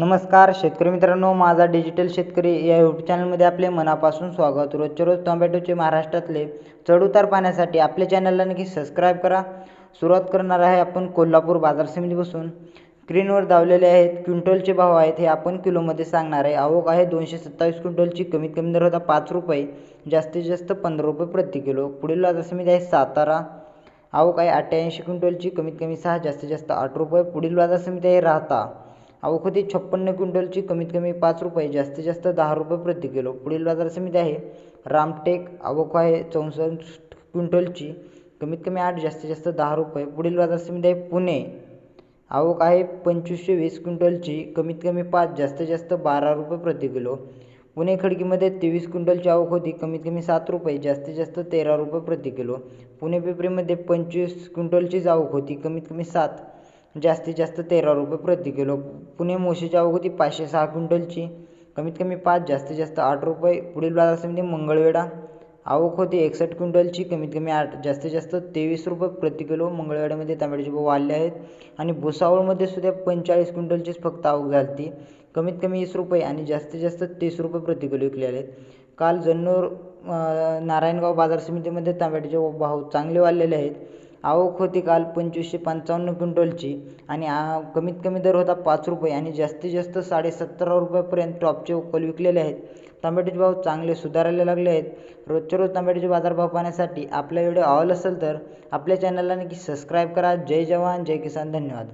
नमस्कार शेतकरी मित्रांनो माझा डिजिटल शेतकरी या यूट्यूब चॅनलमध्ये आपले मनापासून स्वागत. रोजच्या रोज टोमॅटोचे महाराष्ट्रातले चढउतार पाहण्यासाठी आपल्या चॅनलला नक्की सबस्क्राईब करा. सुरुवात करणार आहे आपण कोल्हापूर बाजार समितीपासून स्क्रीनवर दावलेले आहेत क्विंटलचे भाव आहेत हे आपण किलोमध्ये सांगणार आहे. आवक आहे दोनशे सत्तावीस क्विंटलची कमीत कमी दर होता पाच रुपये जास्तीत जास्त पंधरा रुपये प्रति किलो. पुढील बाजार समिती आहे सातारा. आवक आहे अठ्ठ्याऐंशी क्विंटलची कमीत कमी सहा जास्तीत जास्त आठ रुपये. पुढील बाजार समिती आहे राहता. आवक होती छप्पन्न क्विंटलची कमीत कमी पाच रुपये जास्तीत जास्त दहा रुपये प्रति किलो. पुढील बाजार समिती आहे. रामटेक आवक आहे चौसष्ट क्विंटलची कमीत कमी आठ जास्तीत जास्त दहा रुपये. पुढील बाजार समिती आहे पुणे. आवक आहे पंचवीसशे वीस क्विंटलची कमीत कमी पाच जास्तीत जास्त बारा रुपये प्रति किलो. पुणे खडकीमध्ये तेवीस क्विंटलची आवक होती कमीत कमी सात रुपये जास्तीत जास्त तेरा रुपये प्रति किलो. पुणे पिपरीमध्ये पंचवीस क्विंटलचीच आवक होती कमीत कमी सात. जास्तीत जास्त तेरा रुपये प्रति किलो. पुणे मोशीची आवक होती पाचशे सहा क्विंटलची. कमीत कमी पाच जास्तीत जास्त आठ रुपये. पुढील बाजार समिती मंगळवेढा. आवक होती एकसष्ट क्विंटलची. कमीत कमी आठ जास्तीत जास्त तेवीस रुपये प्रति किलो मंगळवेढ्यामध्ये टमाट्याचे भाव वाढले आहेत. आणि भुसावळमध्ये सुद्धा पंचेचाळीस क्विंटलचीच फक्त आवक झाली ती कमीत कमी वीस रुपये आणि जास्तीत जास्त तीस रुपये प्रति किलो विकलेले आहेत काल जन्नूर नारायणगाव बाजार समितीमध्ये टमाट्याचे भाव चांगले वाढलेले आहेत. आवक होती काल पंचवीसशे पंचावन्न क्विंटलची आणि कमीत कमी दर होता पाच रुपये आणि जास्तीत जास्त साडेसत्तर रुपयापर्यंत टॉपचे उकल विकलेले आहेत. टमाट्याचे भाव चांगले सुधारायला लागले आहेत. रोजच्या रोज टमाट्याचे बाजारभाव पाहण्यासाठी आपला व्हिडिओ आवडला असेल तर आपल्या चॅनलला नक्की सबस्क्राईब करा. जय जवान जय किसान धन्यवाद.